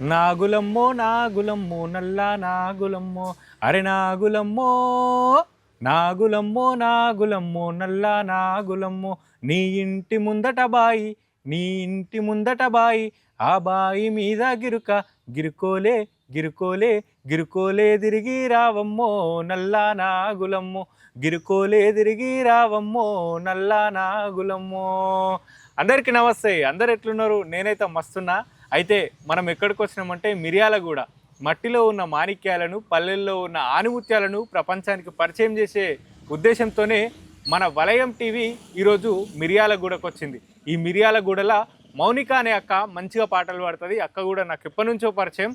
నాగులమ్మో నాగులమ్మో నల్లా నాగులమ్మో అరే నాగులమ్మో నాగులమ్మో నాగులమ్మో నల్లా నాగులమ్మో నీ ఇంటి ముందట బాయి నీ ఇంటి ముందట బాయి ఆ బాయి మీద గిరుక గిరుకోలే గిరుకోలే గిరుకోలే తిరిగి రావమ్మో నల్లా నాగులమ్మో గిరుకోలే తిరిగి రావమ్మో నల్లా నాగులమ్మో. అందరికీ నమస్తే అందరు ఎట్లున్నారు? నేనైతే మస్తున్నా. అయితే మనం ఎక్కడికి వచ్చినామంటే మిరియాలగూడ మట్టిలో ఉన్న మాణిక్యాలను పల్లెల్లో ఉన్న ఆనిముత్యాలను ప్రపంచానికి పరిచయం చేసే ఉద్దేశంతోనే మన వలయం టీవీ ఈరోజు మిరియాలగూడకు వచ్చింది. ఈ మిరియాలగూడల మౌనిక అనే అక్క మంచిగా పాటలు పాడుతుంది. అక్క కూడా నాకు ఎప్పటి నుంచో పరిచయం.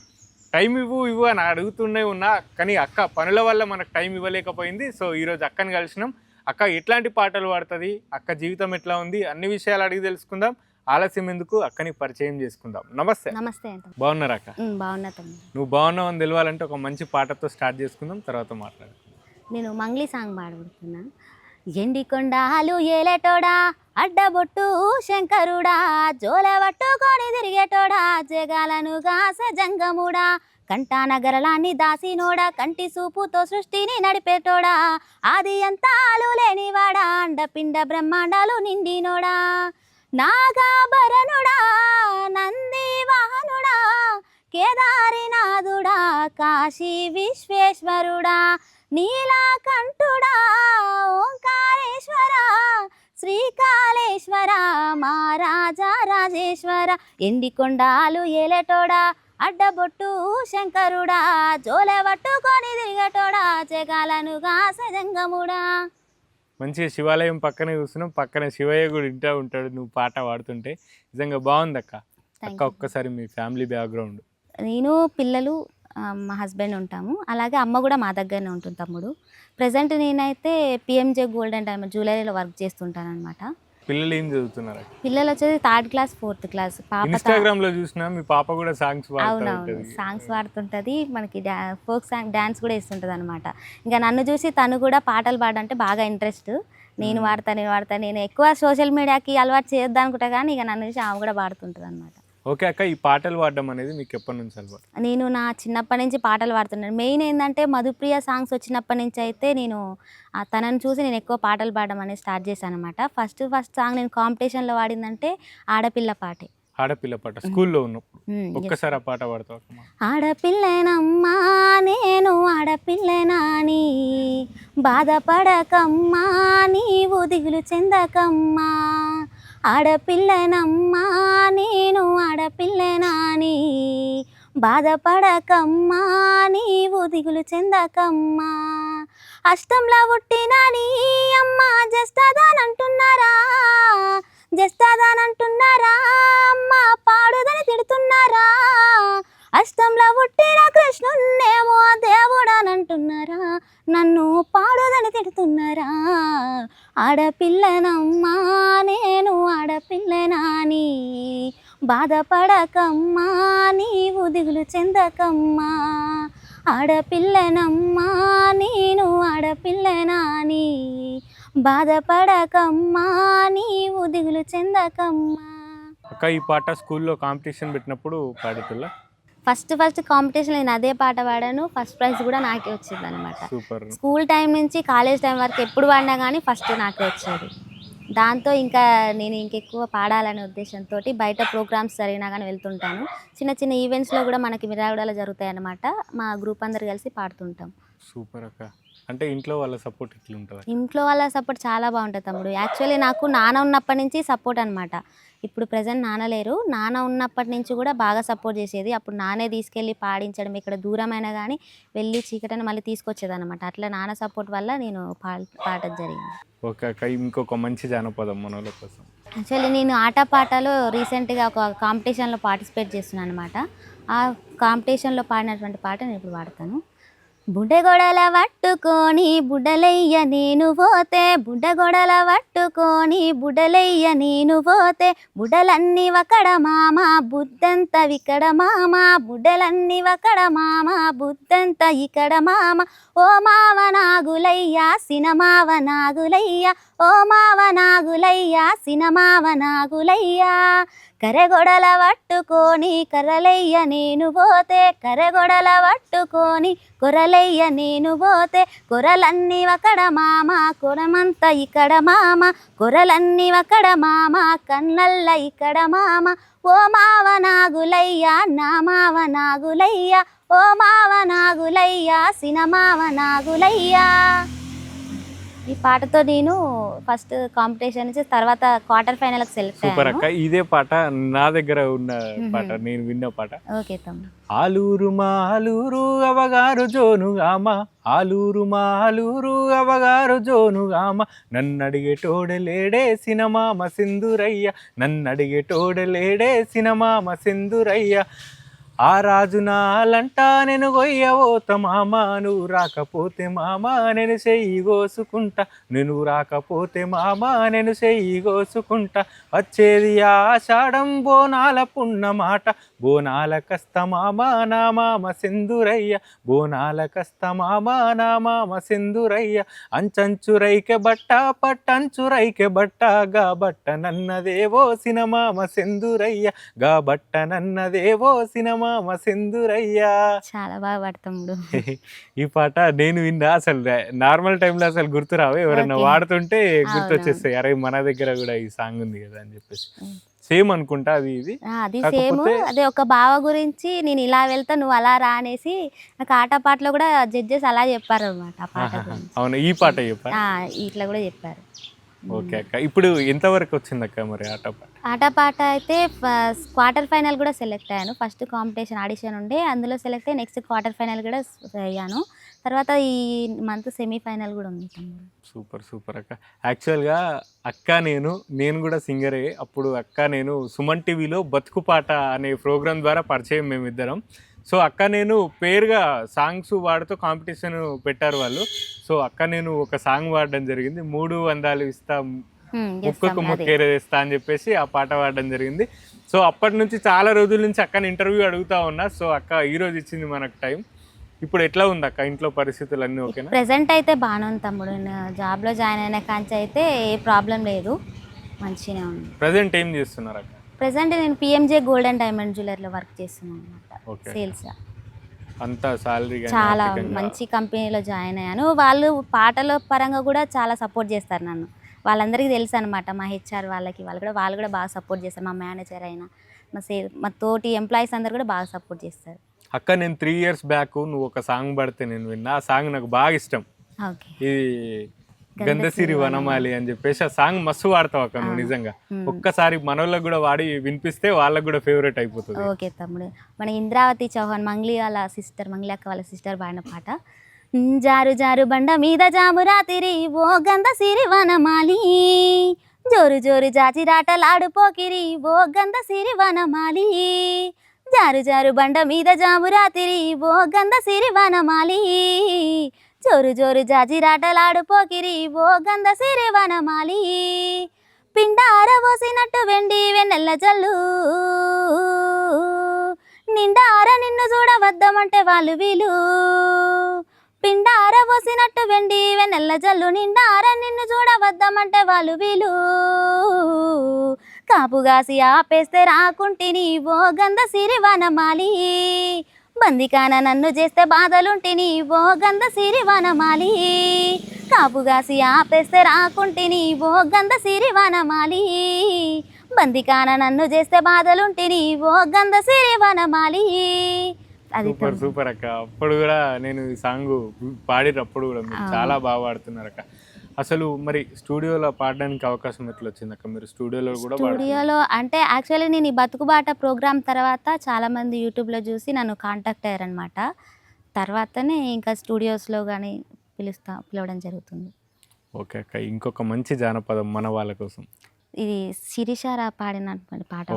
టైం ఇవ్వు ఇవ్వు అని అడుగుతూనే ఉన్నా కానీ అక్క పనుల వల్ల మనకు టైం ఇవ్వలేకపోయింది. సో ఈరోజు అక్కని కలిసినాం. అక్క ఎట్లాంటి పాటలు పాడుతుంది? అక్క జీవితం ఎట్లా ఉంది? అన్ని విషయాలు అడిగి తెలుసుకుందాం. ఆలస్యం ఎందుకు? అక్కని పరిచయం చేసుకుందాం. నమస్తే. నమస్తే అంత బాగున్నారా అక్క? బాగున్నా నువ్వు బాగున్నావు అని తెలవాలంటే ఒక మంచి పాటతో స్టార్ట్ చేసుకుందాం తర్వాత మాట్లాడు నేను మంగ్లీ సాంగ్ పాడుకుంటున్నా ఎండి కొండాలు ఏలేటోడా అడ్డబొట్టు శంకరుడా జోల పట్టుకొని తిరిగేటోడా జగాలను గాస జంగముడా కంటానగరలాన్ని దాసినోడా కంటి సూపుతో సృష్టిని నడిపేటోడా ఆది అంతాలు లేనివాడా అండపిండ బ్రహ్మాండాలు నిండినోడా. నాగాభరణుడా నందివాహనుడా కేదారినాథుడా కాశీ విశ్వేశ్వరుడా నీలాకంఠుడా ఓంకారేశ్వర శ్రీకాళేశ్వర మహారాజా రాజేశ్వర ఎండి కొండాలు ఏలేటోడా అడ్డబొట్టు శంకరుడా జోలె పట్టుకొని తిరిగటోడా జగాలను గాసజంగముడా మంచిగా శివాలయం పక్కనే చూస్తున్నాం. పక్కన శివయ్య కూడా ఇంటా ఉంటాడు. నువ్వు పాట పాడుతుంటే నిజంగా బాగుంది అక్క అక్క ఒక్కసారి మీ ఫ్యామిలీ బ్యాక్గ్రౌండ్. నేను పిల్లలు మా హస్బెండ్ ఉంటాము. అలాగే అమ్మ కూడా మా దగ్గరనే ఉంటుంది తమ్ముడు. ప్రజెంట్ నేనైతే పిఎంజే గోల్డెన్ టైమ్ జ్యువెలరీలో వర్క్ చేస్తుంటాను అనమాట పిల్లలు ఏం చదువుతున్నారు? పిల్లలు వచ్చేసి థర్డ్ క్లాస్ ఫోర్త్ క్లాస్. పాప ఇన్స్టాగ్రామ్లో చూసినా మీ పాప కూడా సాంగ్స్ అవునవును. సాంగ్స్ పాడుతుంటుంది. మనకి ఫోక్ సాంగ్ డ్యాన్స్ కూడా ఇస్తుంటుంది అనమాట ఇంకా నన్ను చూసి తను కూడా పాటలు పాడంటే బాగా ఇంట్రెస్ట్ నేను పాడతా నేను పాడతా. నేను ఎక్కువ సోషల్ మీడియాకి అలవాటు చేయొద్దు అనుకుంటా కానీ ఇక నన్ను చూసి ఆమె కూడా పాడుతుంటుంది అనమాట ఓకే అక్క ఈ పాటలు పాడడం అనేది మీకు ఎప్పటి నుంచి అలవాటు? నేను నా చిన్నప్పటి నుంచి పాటలు పాడుతున్నాను. మెయిన్ ఏంటంటే మధుప్రియ సాంగ్స్ వచ్చినప్పటి నుంచి అయితే నేను తనని చూసి నేను ఎక్కువ పాటలు పాడడం అనేది స్టార్ట్ చేశాను అనమాట ఫస్ట్ ఫస్ట్ సాంగ్ నేను కాంపిటీషన్లో పాడిందంటే ఆడపిల్ల పాటే. ఆడపిల్ల పాట స్కూల్లో ఉన్నప్పుడు. ఒక్కసారి ఆ పాట పాడతావు ఆడపిల్లనమ్మా నేను ఆడపిల్లనాని బాధపడకమ్మా నీవు దిగులు చెందకమ్మా. ఆడపిల్లనమ్మా నేను ఆడపిల్లనాని. బాధపడకమ్మా నీవు దిగులు చెందకమ్మా. అష్టంలో పుట్టిన నీ అమ్మ జస్తాదానంటున్నారా? జస్తాదానంటున్నారా? అమ్మ పాడుదని తిడుతున్నారా? అష్టంలో పుట్టిన కృష్ణున్నేమో దేవుడనంటున్నారా నన్ను పాడోదని తిడుతున్నారా? ఆడపిల్లనమ్మా నేను ఆడపిల్లనాని. బాధపడకమ్మా నీవు దిగులు చెందకమ్మా. ఆడపిల్లనమ్మా నేను ఆడపిల్లనాని. బాధపడకమ్మా నీవు దిగులు చెందకమ్మా. అక్క ఈ పాట స్కూల్లో కాంపిటీషన్ పెట్టినప్పుడు పాడుతుల్లా ఫస్ట్ ఫస్ట్ కాంపిటీషన్ నేను అదే పాట పాడాను. ఫస్ట్ ప్రైజ్ కూడా నాకే వచ్చింది అనమాట స్కూల్ టైం నుంచి కాలేజ్ టైం వరకు ఎప్పుడు పాడినా కానీ ఫస్ట్ నాకే వచ్చేది. దాంతో ఇంకా నేను ఇంకెక్కువ పాడాలనే ఉద్దేశంతో బయట ప్రోగ్రామ్స్ జరిగినా కానీ వెళ్తుంటాను. చిన్న చిన్న ఈవెంట్స్లో కూడా మనకి మిరాగూడలో జరుగుతాయి అన్నమాట మా గ్రూప్ అందరు కలిసి పాడుతుంటాం. సూపర్ అక్క. అంటే ఇంట్లో వాళ్ళ సపోర్ట్ ఇట్లుంటుంది ఇంట్లో వాళ్ళ సపోర్ట్ చాలా బాగుంటుంది తమ్ముడు. యాక్చువల్లీ నాకు నాన్న ఉన్నప్పటి నుంచి సపోర్ట్ అనమాట ఇప్పుడు ప్రజెంట్ నాన్న లేరు. నాన్న ఉన్నప్పటి నుంచి కూడా బాగా సపోర్ట్ చేసేది. అప్పుడు నానే తీసుకెళ్ళి పాడించడం ఇక్కడ దూరమైనా కానీ వెళ్ళి చీకటని మళ్ళీ తీసుకొచ్చేది అనమాట అట్లా నాన్న సపోర్ట్ వల్ల నేను పా పాడడం జరిగింది. అక్క ఇంకొక మంచి జానపదం కోసం. యాక్చువల్లీ నేను ఆటపాటలో రీసెంట్గా ఒక కాంపిటీషన్లో పార్టిసిపేట్ చేస్తున్నాను అనమాట ఆ కాంపిటీషన్లో పాడినటువంటి పాట నేను ఇప్పుడు పాడతాను. బుడగొడల పట్టుకొని బుడలయ్య నేను పోతే బుడ్డగొడల పట్టుకొని బుడలయ్య నేను పోతే బుడలన్నీ ఒకడ మామ బుద్ధంత వికడ మామ బుడలన్నీ ఒకడ మామ బుద్ధంత ఇక్కడ మామ. ఓ మావ నాగులయ్య సినమావ నాగులయ్య ఓ మావ నాగులయ్య సినమావ నాగులయ్య కరెగొడల పట్టుకొని కర్రలయ్య నేను పోతే కరెగొడల పట్టుకొని కొరలయ్య నేను పోతే కొరలన్నీ ఒకడ మామ కొరమంత ఇక్కడ మామ కొరలన్నీ ఒకడ మామ కన్నల్ల ఇక్కడ మామ. ఓ మావ నాగులయ్య నా మావ నాగులయ్య ఓ మావ నాగులయ్య సినమావ నాగులయ్య. ఈ పాటతో నేను ఫస్ట్ కాంపిటీషన్ నుంచి తర్వాత క్వార్టర్ ఫైనల్కి సెలెక్ట్ సూపర్ అక్క. ఇదే పాట నా దగ్గర ఉన్న. పాట నేను విన్న పాట. ఓకే తమ్ముడు. ఆలూరు మాలూరు అవగారు జోనుగామ ఆలూరు మాలూరు అవగారు జోనుగామ నన్నడిగేటోడలేడే సినమామ సింధురయ్య నన్నడిగేటోడలేడే సినమామ సింధురయ్య ఆ రాజు నాలంటా నేను గొయ్యవోత మామా నువ్వు రాకపోతే మామా నేను చెయ్యి కోసుకుంటా. నేను రాకపోతే మామా నేను చెయ్యి కోసుకుంటా. వచ్చేది ఆషాఢం బోనాల పున్నమాట. బోనాల కస్త మామా నా మామ సింధురయ్య. బోనాల కస్త మామా నా మామ సింధురయ్య. అంచంచురైకె బట్ట పట్టంచురైకె బట్ట. గా బట్ట నన్నదేవో సినమామ సింధురయ్య. గా బట్ట నన్నదేవో సినమామ సింధురయ్య. చాలా బాగా పాడు తమ్ముడు ఈ పాట నేను విన్నా అసలు నార్మల్ టైంలో అసలు గుర్తురావు. ఎవరైనా. వాడుతుంటే. గుర్తొచ్చేస్తాయి. అరే మన దగ్గర కూడా ఈ సాంగ్ ఉంది కదా అని చెప్పేసి. సేమ్ అనుకుంటా అది ఇది. అది సేమ్. అదే ఒక బావ గురించి నేను ఇలా వెళ్తా నువ్వు అలా రా అనేసి నాకు ఆట పాటలో కూడా జడ్జెస్ అలా చెప్పారు అనమాట అవును ఈ పాట చెప్పా ఆ, ఇట్లా కూడా చెప్పారు. ఓకే అక్క. ఇప్పుడు ఎంతవరకు వచ్చింది అక్క మరి ఆట పాట? ఆట పాట అయితే క్వార్టర్ ఫైనల్ కూడా సెలెక్ట్ అయ్యాను. ఫస్ట్ కాంపిటీషన్ ఆడిషన్ ఉండే అందులో సెలెక్ట్ అయ్యి నెక్స్ట్ క్వార్టర్ ఫైనల్ కూడా అయ్యాను. తర్వాత ఈ మంత్ సెమీఫైనల్ కూడా ఉంది సూపర్ సూపర్ అక్క. యాక్చువల్గా అక్క నేను నేను కూడా సింగరే. అప్పుడు అక్క నేను సుమన్ టీవీలో బతుకు పాట అనే ప్రోగ్రామ్ ద్వారా పరిచయం మేమిద్దరం. సో అక్క నేను పేరుగా సాంగ్స్ వాడుతూ కాంపిటీషన్ పెట్టారు వాళ్ళు. సో అక్క నేను ఒక సాంగ్ వాడడం జరిగింది. మూడు వందాలు ఇస్తా ముక్కుకు. ముక్కేరేస్తా అని చెప్పేసి ఆ పాట పాడడం జరిగింది. సో అప్పటి నుంచి చాలా రోజుల నుంచి అక్కని ఇంటర్వ్యూ అడుగుతా ఉన్నా. సో అక్క ఈ రోజు ఇచ్చింది మనకు టైం. ఇప్పుడు ఎట్లా ఉంది అక్క ఇంట్లో పరిస్థితులు అన్నీ ఓకేనా ప్రెసెంట్ అయితే బాగానే ఉంది తమ్ముడు. జాబ్లో జాయిన్ అయిన కాంచి అయితే ఏ ప్రాబ్లం లేదు. మంచిగానే ఉంది. ప్రజెంట్ ఏం చేస్తున్నారు అక్క? ప్రెసెంట్ నేను పిఎంజే గోల్డెన్ డైమండ్ జ్యువెలర్లో వర్క్ చేస్తున్నాను అనమాట సేల్స్ అంత సాలరీ చాలా మంచి కంపెనీలో జాయిన్ అయ్యాను. వాళ్ళు పాటల పరంగా కూడా చాలా సపోర్ట్ చేస్తారు నన్ను. వాళ్ళందరికీ తెలుసు అనమాట మా హెచ్ఆర్ వాళ్ళకి. వాళ్ళు కూడా వాళ్ళు కూడా బాగా సపోర్ట్ చేస్తారు. మా మేనేజర్ అయినా మా సేల్ మా తోటి ఎంప్లాయీస్ అందరు కూడా బాగా సపోర్ట్ చేస్తారు. అక్క నేను త్రీ ఇయర్స్ బ్యాక్ నువ్వు ఒక సాంగ్ పడితే నేను విన్నా. ఆ సాంగ్ నాకు బాగా ఇష్టం. ఇది గంధసిరి వనమాలి అని చెప్పేసి ఆ సాంగ్ మస్తు వాడతావు అక్క నువ్వు నిజంగా. ఒక్కసారి మనోళ్ళకి కూడా వాడి వినిపిస్తే వాళ్ళకి కూడా ఫేవరెట్ అయిపోతుంది. ఓకే తమ్ముడు. మన ఇంద్రావతి చౌహాన్ మంగ్లీ వాళ్ళ సిస్టర్ మంగ్లీ అక్క వాళ్ళ సిస్టర్ పాడిన పాట. "ఉమ్, జారు జారు బండ మీద జాము రాతిరి ఓ గంధ సిరి వనమాలి. జోరు జోరు జాజిరాటలాడు పోకిరి ఓ గంధ సిరి వనమాలి. జారు జారు బండ మీద జాము రాతిరి ఓ గంధ సిరి వనమాలి. జోరు జోరు జాజిరాటలాడు పోకిరి ఓ గంధ సిరి వనమాలి. పిండార పోసినట్టు వెండి వెన్నెల్ల జల్లు. నిండార నిన్ను చూడవద్దమంటే వాళ్ళు వీలు. పిండార పోసినట్టు వెండి వెన్నెల్ల జల్లు. నిండార నిన్ను చూడవద్దమంటే వాళ్ళు వీలు. కాపుగాసి ఆపేస్తే రాకుంటిని ఓ గంధ సిరి వనమాలి. బందికాన నన్ను చేస్తే బాధలుంటిని ఓ గంధ సిరి వనమాలి కాపుగాసి ఆపేస్తే రాకుంటిని ఓ గంధ సిరి వనమాలి బందికాన నన్ను చేస్తే బాధలుంటిని ఓ గంధ సిరి వనమాలి అది సూపర్ సూపర్ అక్క. అప్పుడు కూడా నేను ఈ సాంగ్ పాడినప్పుడు కూడా చాలా బాగా పాడుతున్నారు అక్క అసలు మరి స్టూడియోలో పాడడానికి అవకాశం ఎట్లా వచ్చింది అక్క మీరు స్టూడియోలో కూడా స్టూడియోలో అంటే యాక్చువల్లీ నేను ఈ బతుకుబాట ప్రోగ్రామ్ తర్వాత చాలామంది యూట్యూబ్లో చూసి నన్ను కాంటాక్ట్ అయ్యారనమాట తర్వాతనే ఇంకా స్టూడియోస్లో కానీ పిలుస్తా పిలవడం జరుగుతుంది. ఓకే అక్క ఇంకొక మంచి జానపదం మన వాళ్ళ కోసం. ఇది శిరీషారా పాడినటువంటి పాట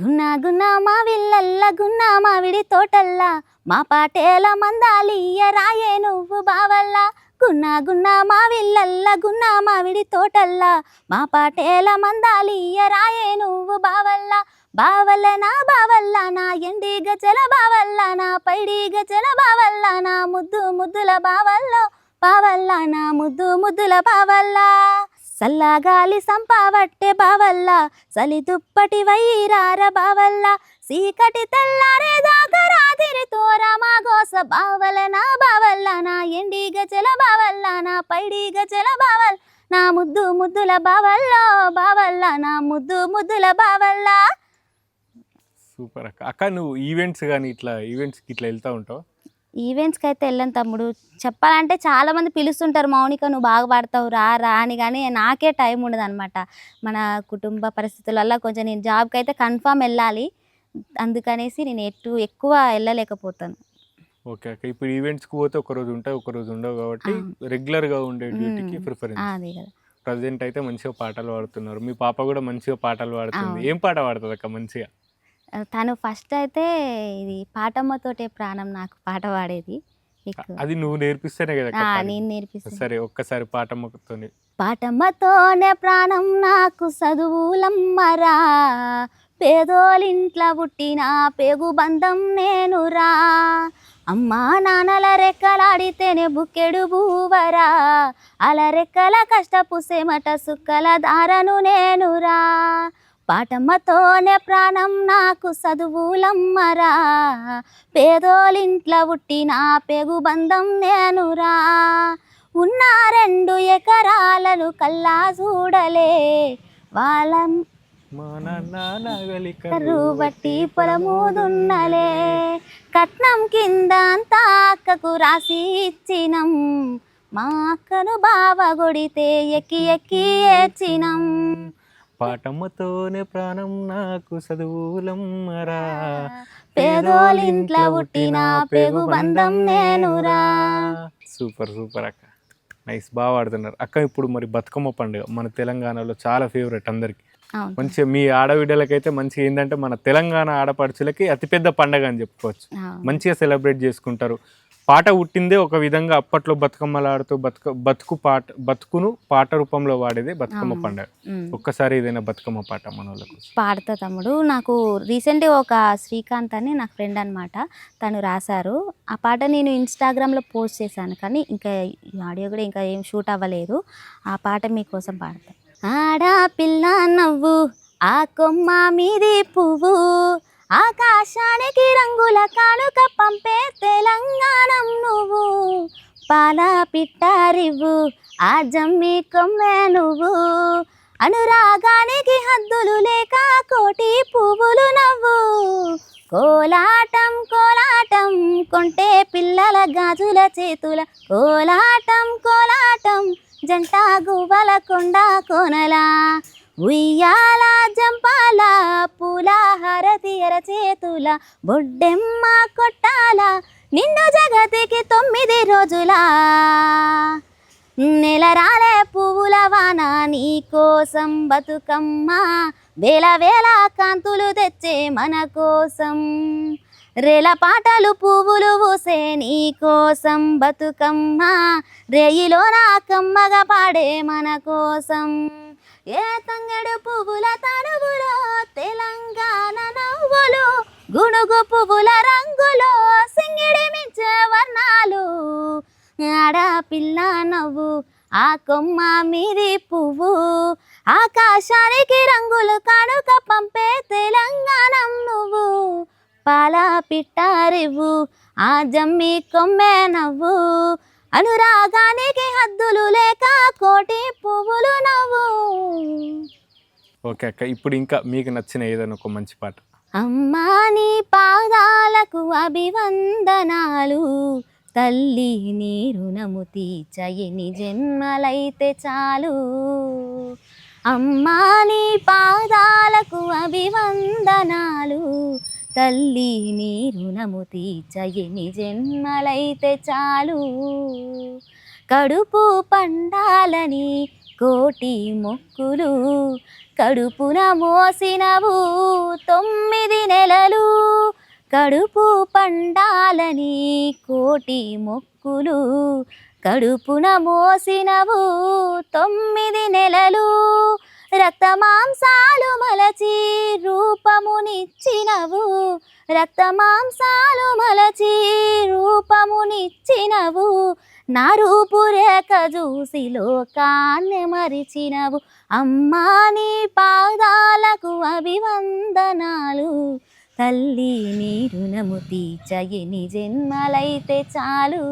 గున్నా గున్నా మా విల్లల్ల గున్నా మావిడి తోటల్లా మా పాటేల మందాలియ రాయే నువ్వు బావల్లా. గున్నా గున్నా మావిల్లల్ల గున్నా మావిడి తోటల్లా. మా పాటేల మందాలియరాయే నువ్వు బావల్లా. బావల్ల నా బావల్ల నా ఎండి గజల బావల్ల నా పైడి గజల బావల్ల నా ముద్దు ముద్దుల బావల్లో బావల్ల నా ముద్దు ముద్దుల బావల్ల. సల్లగాలి సంపావట్టే బావల్ల. చలి దుప్పటి వైరార బావల్ల. సీకటి తెల్లారే దాకా రాతిరి తోర మా గోస బావల నా బావల్ల నా ఎండి గజల బావల్ల నా పైడి గజల బావల్ నా ముద్దు ముద్దుల బావల్లో బావల్ల నా ముద్దు ముద్దుల బావల్ల. సూపర్ అక్క. అక్క నువ్వు ఈవెంట్స్ కానీ ఇట్లా ఈవెంట్స్కి ఇట్లా వెళ్తూ ఉంటావు? ఈవెంట్స్కి అయితే వెళ్ళను తమ్ముడు. చెప్పాలంటే చాలా మంది పిలుస్తుంటారు మౌనిక నువ్వు బాగా పాడతావు రా రా అని. కానీ నాకే టైం ఉండదు అనమాట మన కుటుంబ పరిస్థితుల వల్ల కొంచెం నేను జాబ్కి అయితే కన్ఫామ్ వెళ్ళాలి. అందుకనేసి నేను ఎటు ఎక్కువ వెళ్ళలేకపోతాను. ఓకే అక్క ఇప్పుడు ఈవెంట్స్కి పోతే ఒక రోజు ఉంటాయి ఒక రోజు ఉండవు కాబట్టి రెగ్యులర్గా ఉండే డ్యూటీకి. ప్రిఫరెన్స్. అదే కదా. ప్రజెంట్ అయితే మంచిగా పాటలు పాడుతున్నారు. మీ పాప కూడా మంచిగా పాటలు పాడుతుంది. ఏం పాట పాడుతుంది అక్క మంచిగా? తను ఫస్ట్ అయితే ఇది పాటమ్మతోటే ప్రాణం నాకు పాట పాడేది. అది నువ్వు నేర్పిస్తేనే కదా. నేను నేర్పిస్తాను. సరే ఒక్కసారి పాటమ్మతో పాటమ్మతోనే ప్రాణం నాకు చదువులమ్మరా పేదోలింట్ల పుట్టిన పేగు బంధం నేనురా. అమ్మా నాన్నల రెక్కలాడితేనే బుక్కెడు బూవరా. అల రెక్కల కష్టపు సేమట సుక్కల దారను నేనురా. పాటమ్మతోనే ప్రాణం నాకు చదువులమ్మరా పేదోలింట్ల పుట్టిన పేగు బంధం నేనురా. ఉన్న రెండు ఎకరాలను కల్లా చూడలే. వాళ్ళం మా నాన్న నగలి కర్రు బట్టి పొలము దున్నలే కట్నం కింద అంతా అక్కకు రాసి ఇచ్చినం. మా అక్కను బావ కొడితే ఎక్కి ఎక్కి ఏడ్చినం. పాటమ్మతోనే ప్రాణం నాకు చదువులమ్మరా పేదోలింట్ల పుట్టిన పేగు బంధం నేనురా. సూపర్ సూపర్ అక్క. నైస్ బాగా పాడుతున్నారు. అక్క ఇప్పుడు మరి బతుకమ్మ పండుగ మన తెలంగాణలో చాలా ఫేవరెట్ అందరికి. మంచిగా మీ ఆడబిడ్డలకైతే మంచిగా ఏంటంటే మన తెలంగాణ ఆడపడుచులకి అతిపెద్ద పండగ అని చెప్పుకోవచ్చు. మంచిగా సెలబ్రేట్ చేసుకుంటారు. పాట పుట్టిందే ఒక విధంగా అప్పట్లో బతుకమ్మలు ఆడుతూ బతుక బతుకు పాట బతుకును పాట రూపంలో వాడేదే బతుకమ్మ. పండుగ. ఒక్కసారి ఏదైనా బతుకమ్మ పాట మన వాళ్ళకు పాడతా తమ్ముడు. నాకు రీసెంట్గా ఒక శ్రీకాంత్ అని నా ఫ్రెండ్ అనమాట తను రాశారు. ఆ పాట నేను ఇన్స్టాగ్రామ్లో పోస్ట్ చేశాను కానీ ఇంకా ఆడియో కూడా ఇంకా ఏం షూట్ అవ్వలేదు. ఆ పాట మీకోసం పాడతా. ఆడా పిల్ల నవ్వు ఆ కొమ్మ మీది పువ్వు. ఆకాశానికి రంగుల కానుక పంపే తెలంగాణం నువ్వు. పాల పిట్టారివ్వు ఆ జమ్మి కొమ్మె నువ్వు. అనురాగానికి హద్దులు లేక కోటి పువ్వులు నవ్వు. కోలాటం కోలాటం కొంటే పిల్లల గాజుల చేతుల. కోలాటం కోలాటం జంట గువ్వల కొండ కోనలా ఉయ్యాల జంపాల పూల హరతి ఎర చేతుల బొడ్డెమ్మ కొట్టాల నిన్ను జగతికి తొమ్మిది రోజులా. నెల రాలే పువ్వుల వాన నీ కోసం బతుకమ్మ వేల వేల కాంతులు తెచ్చే మన కోసం. రేల పాటలు పువ్వులు పూసే నీ కోసం బతుకమ్మ. రేయిలో నా కమ్మగా పాడే మన కోసం. ఏ తంగడు పువ్వుల తనువులో తెలంగాణ నవ్వులు గుణుగు పువ్వుల రంగులో సింగిడి మించే వర్ణాలు. ఆడపిల్ల నవ్వు ఆ కొమ్మ మీది పువ్వు. ఆకాశానికి రంగులు కనుక పంపే తెలంగాణం నువ్వు. పాల పిట్టారివ్వు ఆ జమ్మి కొమ్మె నవ్వు. అనురాగానికి హద్దులు లేక కోటి పువ్వులు నవ్వు. ఓకే అక్క ఇప్పుడు ఇంకా మీకు నచ్చిన ఏదైనా ఒక మంచి పాట. అమ్మా నీ పాదాలకు అభివందనాలు. తల్లి నీ రుణము తీర్చయని జన్మలైతే చాలు. అమ్మా నీ పాదాలకు అభివందనాలు. తల్లి నీ రుణము తీర్చయని జన్మలైతే చాలు. కడుపు పండాలని కోటి మొక్కులు కడుపున మోసినవు తొమ్మిది నెలలు. కడుపు పండాలని కోటి మొక్కులు కడుపున మోసినవు తొమ్మిది నెలలు. రక్తమాంసాలు మలచి రూపమునిచ్చినవు. రక్తమాంసాలు మలచి రూపమునిచ్చినవు. నా రూపురేఖ చూసి లోకాన్ని మరిచినవు. అమ్మా నీ పాదాలకు అభివందనాలు. తల్లి నీ రుణము తీర్చయని జన్మలైతే చాలు.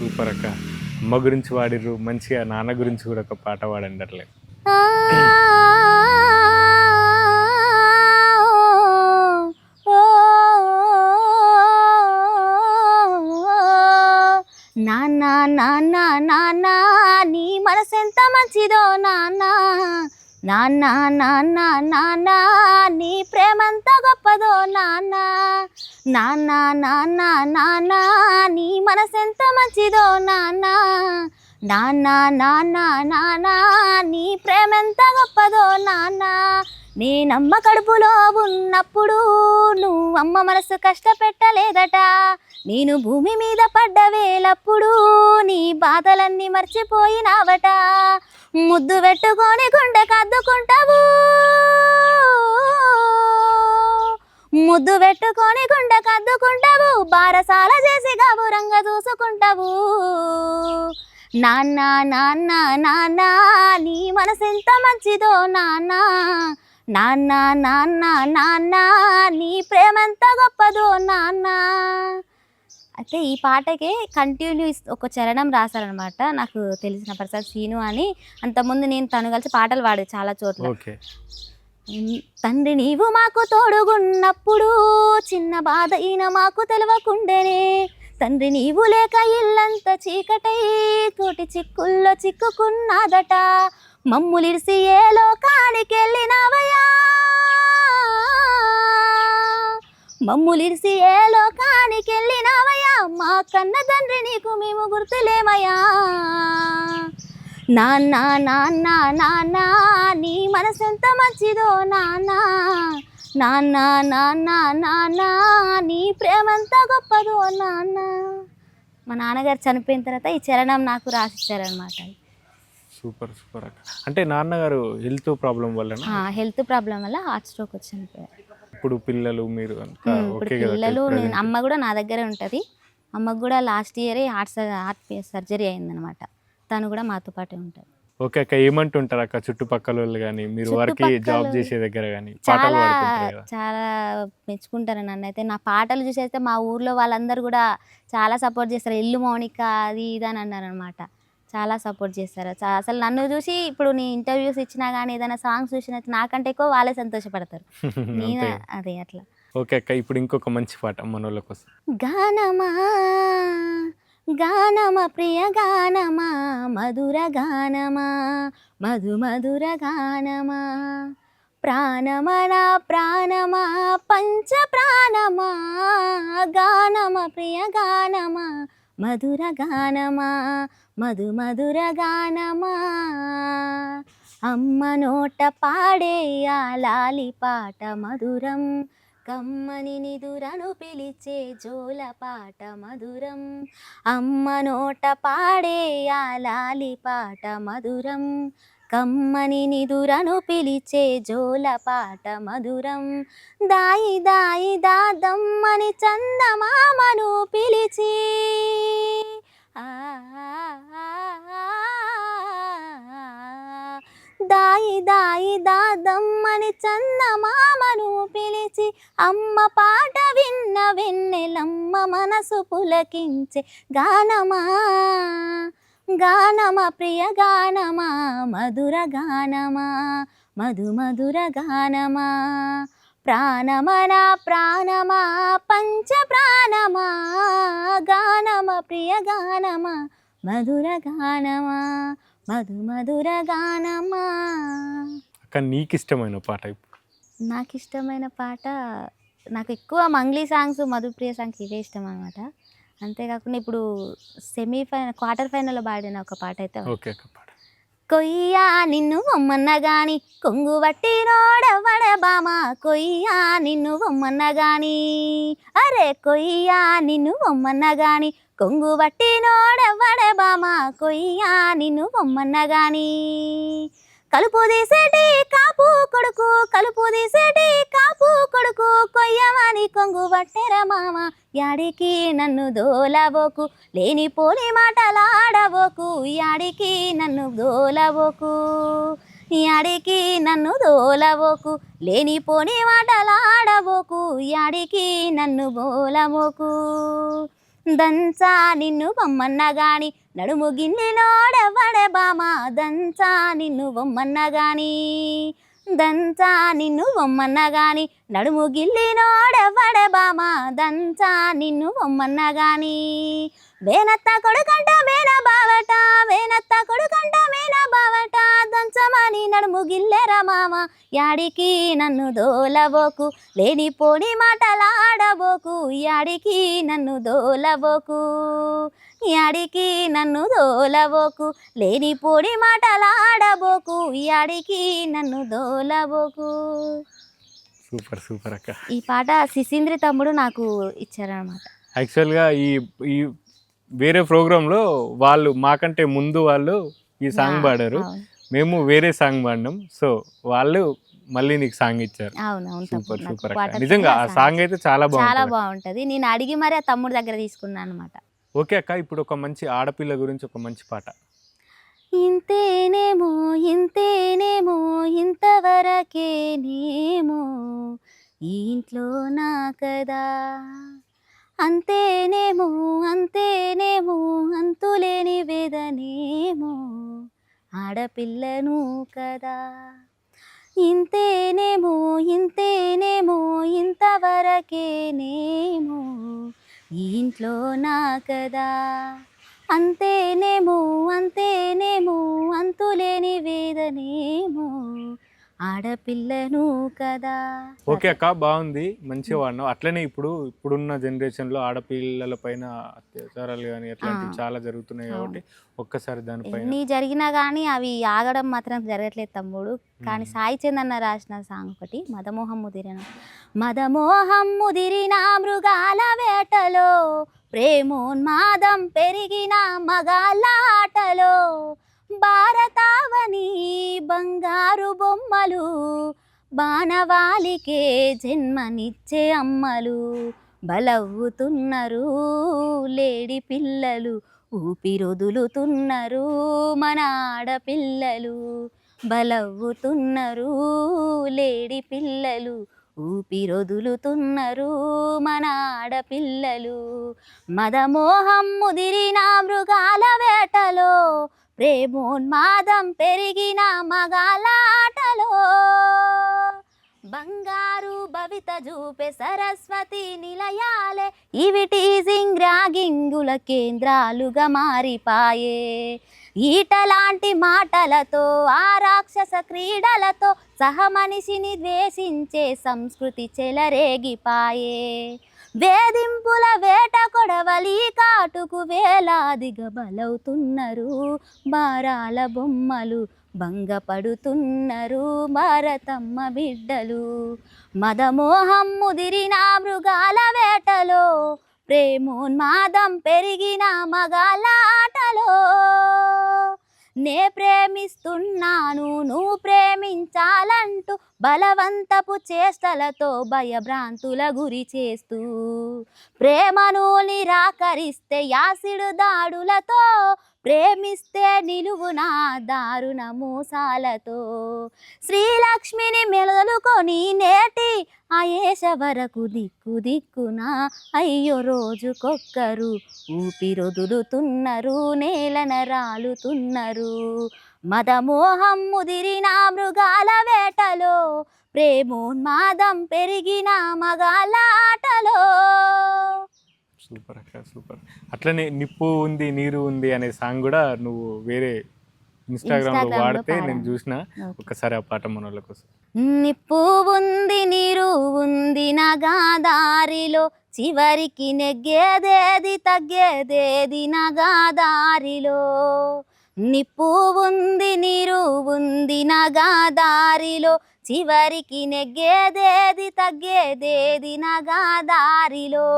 సూపర్ అక్క. అమ్మ గురించి వాడిర్రు. మంచిగా నాన్న గురించి కూడా ఒక పాట వాడండి అట్లే. మంచిదో నాన్న నాన్న నాన్న నాన్న నీ ప్రేమంత గొప్పదో నాన్న నాన్న నాన్న నాన్న నీ మనసు ఎంత మంచిదో నాన్న నాన్న నాన్న నాన్న నీ ప్రేమెంత గొప్పదో నాన్న. నేనమ్మ కడుపులో ఉన్నప్పుడు నువ్వు అమ్మ మనసు కష్టపెట్టలేదట. నేను భూమి మీద పడ్డ వేలప్పుడు నీ బాధలన్నీ మర్చిపోయినావట. ముద్దు పెట్టుకొని గుండె కద్దుకుంటావు. ముద్దు పెట్టుకొని గుండె కద్దుకుంటావు. బారసాల చేసి గబురంగా చూసుకుంటావు. నాన్న నాన్న నాన్న నీ మనసు ఎంత మంచిదో నాన్న. నాన్న నాన్న నాన్న నీ ప్రేమ ఎంత గొప్పదో నాన్న. అయితే ఈ పాటకి కంటిన్యూ ఒక చరణం రాశారనమాట నాకు తెలిసిన ప్రసాద్ సీను అని. అంతకుముందు నేను తను కలిసి పాటలు పాడే చాలా చోట్ల. ఓకే. తండ్రి నీవు మాకు తోడుగున్నప్పుడు చిన్న బాధ ఈయన మాకు తెలవకుండేనే. తండ్రి నీవు లేక ఇల్లంత చీకటై తోటి చిక్కుల్లో చిక్కుకున్నాదట. మమ్ములిరిసి ఏ లోకానికెళ్ళినవయా వెళ్ళినావయ్యా మమ్ములిరిసి ఏ లోకానికెళ్ళినవయా మా కన్న తండ్రి నీకు మేము గుర్తులేమయా నాన్న నాన్న నాన్న నీ మనసు ఎంత మంచిదో నాన్న. నాన్న నాన్న నాన్న నీ ప్రేమ ఎంత గొప్పదో నాన్న మా నాన్నగారు చనిపోయిన తర్వాత ఈ చరణం నాకు రాసిచ్చారనమాట సూపర్ సూపర్ అక్క. అంటే నాన్నగారు హెల్త్ ప్రాబ్లం వలన హెల్త్ ప్రాబ్లం వల్ల హార్ట్ స్ట్రోక్ వచ్చి చనిపోయారు. ఇప్పుడు పిల్లలు మీరు ఇప్పుడు పిల్లలు? నేను అమ్మ కూడా నా దగ్గరే ఉంటుంది. అమ్మకు కూడా లాస్ట్ ఇయరే హార్ట్ హార్ట్ సర్జరీ అయిందనమాట తను కూడా మాతో పాటే ఉంటుంది. ఓకే అక్క ఏమంటుంటారు అక్క? చుట్టుపక్కల వాళ్ళు కానీ మీరు వర్క్ జాబ్ చేసే దగ్గర కానీ పాటలు చాలా చాలా మెచ్చుకుంటారు నన్ను అయితే నా పాటలు చూసి అయితే మా ఊర్లో వాళ్ళందరూ కూడా చాలా సపోర్ట్ చేస్తారు. ఇల్లు మౌనిక అది ఇది అని అన్నారు అనమాట చాలా సపోర్ట్ చేస్తారు. అసలు నన్ను చూసి ఇప్పుడు నీ ఇంటర్వ్యూస్ ఇచ్చినా కానీ ఏదైనా సాంగ్స్ చూసినా నాకంటే ఎక్కువ వాళ్ళే సంతోషపడతారు. నేను అదే అట్లా. ఓకే అక్క ఇప్పుడు ఇంకొక మంచి పాట మన వాళ్ళ కోసం. గానమా? గానమ ప్రియ గానమా మధుర గానమా మధు మధుర గానమా ప్రాణమన ప్రాణమా పంచ ప్రాణమా గానమ ప్రియ గానమా మధుర గానమా మధు మధుర గానమా. అమ్మ నోట పాడే లాలి పాట మధురం కమ్మని నిదురను పిలిచే జోల పాట మధురం అమ్మ నోట పాడే ఆ లాలి పాట మధురం కమ్మని నిదురను పిలిచే జోల పాట మధురం దాయి దాయి దాదమ్మని చందమామను పిలిచి ఆ దాయి దాయి దాదమ్మని చందమామను పిలిచి అమ్మ పాట విన్న వెన్నెలమ్మ మనసు పులకించే గానమా? గానమా ప్రియ గానమా? మధుర గానమా? మధు మధుర గానమా? ప్రాణమన ప్రాణమా పంచ ప్రాణమా? గానమ ప్రియ గానమా? మధుర గానమా? మధు మధుర గానమా. నీకు ఇష్టమైన పాట నాకు ఇష్టమైన పాట నాకు ఎక్కువ మంగ్లీ సాంగ్స్ మధుప్రియ సాంగ్స్ ఇవే ఇష్టం అనమాట అంతేకాకుండా ఇప్పుడు సెమీఫైనల్ క్వార్టర్ ఫైనల్లో పాడిన ఒక పాట అయితే. ఓకే కొయ్యా నిన్ను బొమ్మన్న గాని కొంగు వట్టి నోడవడ బామ కొయ్యా నిన్ను బొమ్మన్న గాని అరే కొయ్యా నిన్ను బొమ్మన్న గాని కొంగు వట్టి నోడవడ బామ కొయ్యా నిన్ను బొమ్మన్నగాని. కలుపు తీసేటి కాపు కొడుకు కలుపు తీసేటి కాపు కొడుకు కొయ్యవాని కొంగు వట్టెర మామ. యాడికి నన్ను దోలబోకు లేని పోని మాటలాడబోకు యాడికి నన్ను దోలబోకు. యాడికి నన్ను దోలబోకు లేని పోని మాటలాడబోకు యాడికి నన్ను బోలబోకు. దంచా నిన్ను బొమ్మన్న గాని నడుము గిన్నె నోడెవ్వడే దంచా నిన్ను బొమ్మన్న గాని దంచా నిన్ను బొమ్మన్న గాని నడుము గిల్లి నోడెవ్వడే బామ దంచా నిన్ను బొమ్మన్న గాని వేనత్త కొడుకంట మేన బావట వేనత్త కొడుకంట మేన బావట. దంచమని నడుము గిల్లెరా మామ యాడికి నన్ను దోలబోకు. లేని పోని మాటలాడబోకు యాడికి నన్ను దోలబోకు. యాడికి నన్ను దోలబోకు లేని పోని మాటలాడబోకు యాడికి నన్ను దోలబోకు. సూపర్ సూపర్ అక్క. ఈ పాట శిశీంద్రి తమ్ముడు నాకు ఇచ్చారనమాట యాక్చువల్గా ఈ ఈ వేరే ప్రోగ్రాంలో వాళ్ళు మాకంటే ముందు వాళ్ళు ఈ సాంగ్ పాడారు. మేము వేరే సాంగ్ పాడినాం. సో వాళ్ళు మళ్ళీ నీకు సాంగ్ ఇచ్చారు. సూపర్ సూపర్ నిజంగా ఆ సాంగ్ అయితే చాలా బాగుంటది. నేను అడిగి మరి ఆ తమ్ముడు దగ్గర తీసుకున్నాను అనమాట ఓకే అక్క ఇప్పుడు ఒక మంచి ఆడపిల్ల గురించి ఒక మంచి పాట. ఇంతేనేమో ఇంతేనేమో ఇంతవరకేనేమో ఇంట్లో నా కదా. అంతేనేమో అంతేనేమో అంతులేని వేదనేమో ఆడపిల్లను కదా. ఇంతేనేమో ఇంతేనేమో ఇంతవరకేనేమో ఈ ఇంట్లో నా కదా. అంతేనేమో అంతేనేమో అంతులేని వేదనేమో. ఆడపిల్లను కదా ఓకే అక్క బాగుంది. మంచిగా వాడినావు. అట్లనే ఇప్పుడు ఇప్పుడున్న జనరేషన్లో ఆడపిల్లల పైన అత్యాచారాలు కానీ అట్లాంటివి. చాలా జరుగుతున్నాయి కాబట్టి ఒక్కసారి దానిపైన ఎన్ని జరిగినా కానీ అవి ఆగడం మాత్రం జరగట్లేదు తమ్ముడు. కానీ. సాయి చందన్న రాసిన సాంగ్ ఒకటి మదమోహం ముదిరిన మదమోహం ముదిరిన మృగాల వేటలో ప్రేమోన్మాదం పెరిగిన మగాళ్ళ ఆటలో భారతావని బంగారు బొమ్మలు బాణవాలికే జన్మనిచ్చే అమ్మలు బలవుతున్నారు లేడి పిల్లలు ఊపిరొదులుతున్నారు మన ఆడపిల్లలు బలవుతున్నారు లేడి పిల్లలు ఊపిరొదులుతున్నారు మన ఆడపిల్లలు. మదమోహం ముదిరిన మృగాల వేటలో ప్రేమోన్మాదం పెరిగిన మగాలాటలో బంగారు భవిత చూపే సరస్వతి నిలయాలే. ఇవి టీజింగ్ రాగింగుల కేంద్రాలుగా మారిపాయే. ఈటలాంటి మాటలతో ఆ రాక్షస క్రీడలతో సహమనిషిని ద్వేషించే సంస్కృతి చెలరేగిపాయే. వేధింపుల వేట కొడవలి కాటుకు వేలాదిగా బలవుతున్నారు బారాల బొమ్మలు భంగపడుతున్నారు భారతమ్మ బిడ్డలు. మదమోహం ముదిరిన మృగాల వేటలో ప్రేమోన్మాదం పెరిగిన మగాల ఆటలో. నే ప్రేమిస్తున్నాను నువ్వు ప్రేమించాలంటూ బలవంతపు చేష్టలతో భయభ్రాంతుల గురి చేస్తూ ప్రేమను నిరాకరిస్తే యాసిడు దాడులతో ప్రేమిస్తే నిలువున దారుణ మోసాలతో శ్రీలక్ష్మిని మెదలుకొని నేటి ఆయేష వరకు దిక్కు దిక్కున అయ్యో రోజుకొక్కరు. ఊపిరొదులుతున్నారు నేలన రాలుతున్నారు. మదమోహం ముదిరిన మృగాల వేటలో ప్రేమోన్మాదం పెరిగిన మగాల ఆటలో. సూపర్ అక్క సూపర్. అట్లనే నిప్పు ఉంది నీరు ఉంది అనే సాంగ్ కూడా నువ్వు వేరే ఇన్స్టాగ్రామ్లో వాడితే నేను. చూసిన. ఒకసారి ఆ పాట మన కోసం. నిప్పు ఉంది నీరు ఉంది నగా దారిలో చివరికి నెగ్గేదేది తగ్గేదేది నగా దారిలో నిప్పు ఉంది నిరువుంది ఉంది చివరికి నెగ్గేదేది తగ్గేదేది నగాదారిలో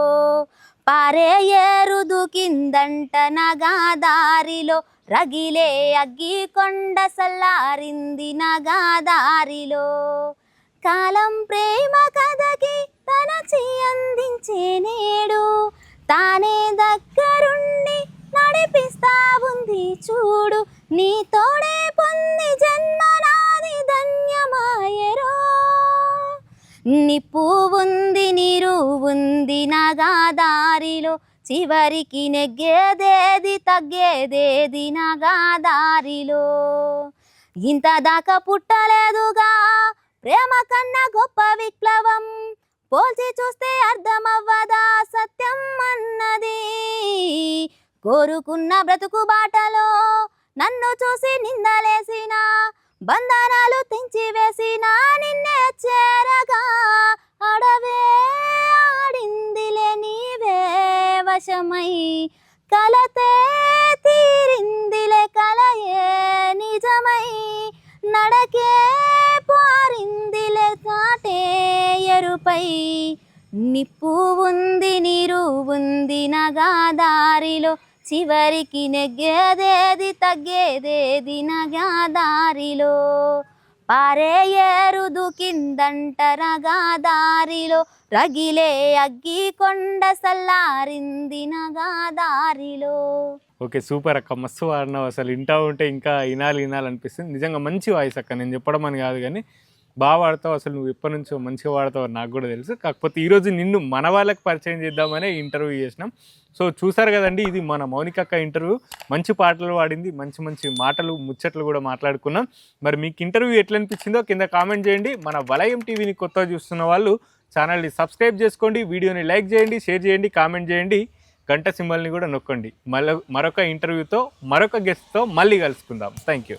పారే ఏరుదు కిందంట నగాదారిలో రగిలే అగ్గి కొండ సల్లారింది నగాదారిలో కాలం ప్రేమ కథకి తన అందించే నేడు తానే దగ్గరుండి నడిపిస్తా ఉంది చూడు. నీ తోడే పొంది జన్మ నాది ధన్యమాయరో. నిప్పు ఉంది నీరు ఉంది నగా దారిలో చివరికి నెగ్గేదేది తగ్గేదేది నగా దారిలో ఇంత దాకా పుట్టలేదుగా ప్రేమ కన్నా గొప్ప విప్లవం. పోల్చి చూస్తే అర్థమవ్వదా సత్యం అన్నది. కోరుకున్న బ్రతుకు బాటలో నన్ను చూసి నిందలేసిన బంధనాలు తెంచి వేసిన నిన్నే చేరగా అడవే ఆడిందిలే నీవే వశమై కలతే తీరిందిలే కలయే నిజమై నడకే పారిందిలే కాటే ఎరుపై. నిప్పు ఉంది నీరు ఉంది నగా దారిలో చివరికి నెగ్గేదేది తగ్గేదేది నగా దారిలో పారే ఏరుదు కిందంటరగా దారిలో రగిలే అగ్గి కొండ సల్లారింది నగా దారిలో ఓకే సూపర్ అక్క. మస్తు వాడినావు అసలు. ఇంటా ఉంటే ఇంకా వినాలి వినాలి అనిపిస్తుంది. నిజంగా మంచి వాయిస్ అక్క. నేను చెప్పడం అని కాదు కానీ బాగా వాడతావు అసలు నువ్వు ఎప్పటి నుంచో మంచిగా వాడతావు నాకు కూడా తెలుసు. కాకపోతే ఈరోజు నిన్ను మన వాళ్ళకి పరిచయం చేద్దామనే ఇంటర్వ్యూ చేసినాం. సో చూసారు కదండి ఇది మన మౌనికక్క ఇంటర్వ్యూ మంచి పాటలు పాడింది మంచి మంచి మాటలు ముచ్చట్లు కూడా మాట్లాడుకున్నాం. మరి మీకు ఇంటర్వ్యూ ఎట్లా అనిపించిందో కింద కామెంట్ చేయండి. మన వలయం టీవీని కొత్తగా చూస్తున్న వాళ్ళు ఛానల్ని సబ్స్క్రైబ్ చేసుకోండి వీడియోని లైక్ చేయండి షేర్ చేయండి కామెంట్ చేయండి. గంట సింబల్ని కూడా నొక్కండి. మళ్ళీ మరొక ఇంటర్వ్యూతో మరొక గెస్ట్తో మళ్ళీ కలుసుకుందాం. Thank you